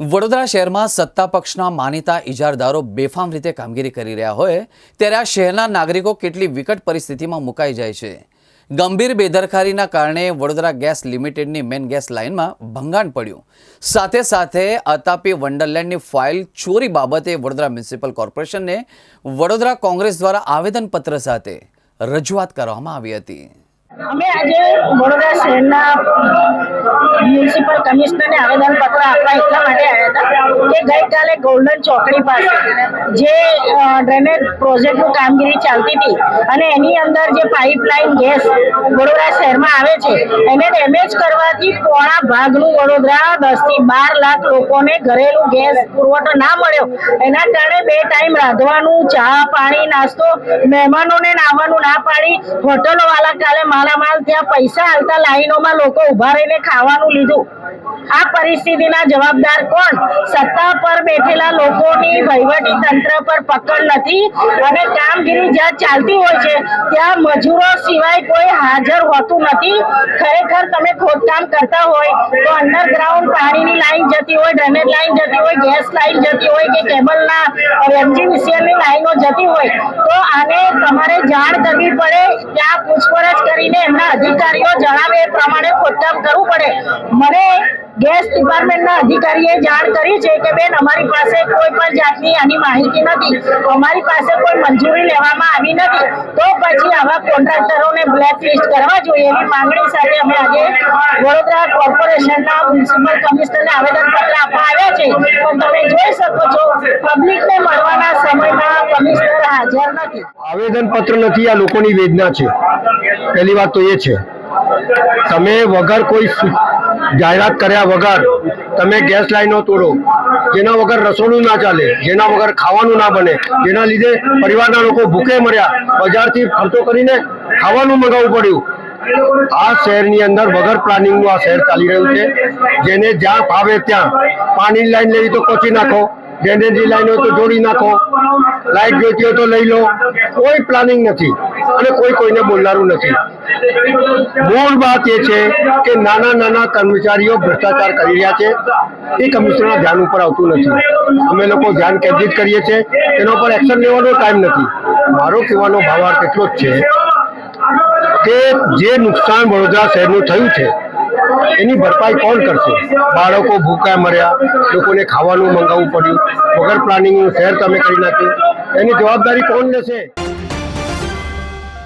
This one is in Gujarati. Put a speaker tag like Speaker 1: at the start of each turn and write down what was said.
Speaker 1: વડોદરા શહેરમાં સત્તા પક્ષના માનીતા ઇજારદારો બેફામ રીતે કામગીરી કરી રહ્યા હોય ત્યારે આ શહેરના નાગરિકો કેટલી વિકટ પરિસ્થિતિમાં મુકાઈ જાય છે. ગંભીર બેદરકારીના કારણે વડોદરા ગેસ લિમિટેડની મેન ગેસ લાઇનમાં ભંગાણ પડ્યું. સાથે સાથે અતાપી વંડરલેન્ડની ફાઇલ ચોરી બાબતે વડોદરા મ્યુનિસિપલ કોર્પોરેશનને વડોદરા કોંગ્રેસ દ્વારા આવેદનપત્ર સાથે રજૂઆત કરવામાં આવી હતી.
Speaker 2: અમે આજે વડોદરા શહેરના મ્યુનિસિપલ કમિશનરને આવેદનપત્ર આપવા એટલા માટે આવ્યા હતા કે ગઈકાલે ગોલ્ડન ચોકડી પાસે જે ડ્રેનેજ પ્રોજેક્ટનું કામગીરી ચાલતી હતી અને એની અંદર જે પાઇપલાઇન ગેસ વડોદરા શહેરમાં આવે છે, એને ડેમેજ કરવાથી પોણા ભાગનું વડોદરા દસથી બાર લાખ લોકોને ઘરેલું ગેસ પુરવઠો ના મળ્યો. એના કારણે બે ટાઈમ રાંધવાનું, ચા પાણી, નાસ્તો, મહેમાનોને નાવાનું ના પાડી. હોટલો વાળા કાલે માલામાલ ત્યાં પૈસા હાલતા લાઈનોમાં લોકો ઊભા રહીને ખાવાનું લીધું. go. આ પરિસ્થિતિના જવાબદાર કોણ? સત્તા પર બેઠેલા લોકોની વહીવટી તંત્ર પર પકડ નથી અને કામગીરી જ્યાં ચાલતી હોય છે, ત્યાં મજૂરો સિવાય કોઈ હાજર હોતું નથી. ખરેખર તમે ખોદકામ કરતા હોય તો અંડરગ્રાઉન્ડ પાણીની લાઈન જતી હોય ડ્રેનેજ લાઈન જતી હોય ગેસ લાઈન જતી હોય કે કેબલના એમજીવીસીએલની લાઈનો જતી હોય, તો આને તમારે જાણ કરવી પડે. ત્યાં પૂછપરછ કરીને એમના અધિકારીઓ જણાવે એ પ્રમાણે ખોદકામ કરવું પડે. મને ગેસ ડિપાર્ટમેન્ટના અધિકારીએ જાણ કરી છે કે બેન, અમારી પાસે કોઈ પણ જાતની આની માહિતી નથી. અમારી પાસે કોઈ મંજૂરી લેવામાં આવી નથી. તો પછી આવા કોન્ટ્રાક્ટરોને બ્લેકલિસ્ટ કરવા જોઈએ એવી માંગણી સાથે અમે આજે વડોદરા કોર્પોરેશનના મ્યુનિસિપલ કમિશનરને આવેદનપત્ર આપવા આવ્યા છે. પણ તમે જોઈ શકો છો, પબ્લિકને મળવાના સમયમાં કમિશનર હાજર નથી.
Speaker 3: આવેદન પત્ર નથી, આ લોકોની વેદના છે. પહેલી વાત તો એ છે. તમે વગર કોઈ જાહેરાત કર્યા વગર તમે ગેસ લાઈનો તોડો. જેના વગર રસોડું ના ચાલે, જેના વગર ખાવાનું ના બને, જેના લીધે પરિવારના લોકો ભૂખે મર્યા. બજારથી ખર્ચો કરીને ખાવાનું મંગાવવું પડ્યું. આ શહેરની અંદર વગર પ્લાનિંગનું આ શહેર ચાલી રહ્યું છે. જેને જ્યાં ફાવે ત્યાં. પાણીની લાઈન લેવી તો કોચી નાખો. ડ્રેનેજની લાઈન હોય તો જોડી નાખો. લાઈટ જોઈતી હોય તો લઈ લો. કોઈ પ્લાનિંગ નથી. અને કોઈ કોઈને બોલનારું નથી. મૂળ વાત એ છે કે નાના નાના કર્મચારીઓ ભ્રષ્ટાચાર કરી રહ્યા છે. એ કમિશનરના ધ્યાન ઉપર આવતું નથી. અમે લોકો ધ્યાન કેન્દ્રિત કરીએ છીએ. એના ઉપર એક્શન લેવાનો ટાઈમ નથી. મારો કહેવાનો ભાવાર્થ એટલો જ છે કે જે નુકસાન વડોદરા શહેરનું થયું છે, એની ભરપાઈ કોણ કરશે? બાળકો ભૂખ્યા મર્યા, લોકોને ખાવાનું મંગાવવું પડ્યું, વગર પ્લાનિંગનું શહેર તમે કરી નાખ્યું. એની જવાબદારી કોણ લેશે?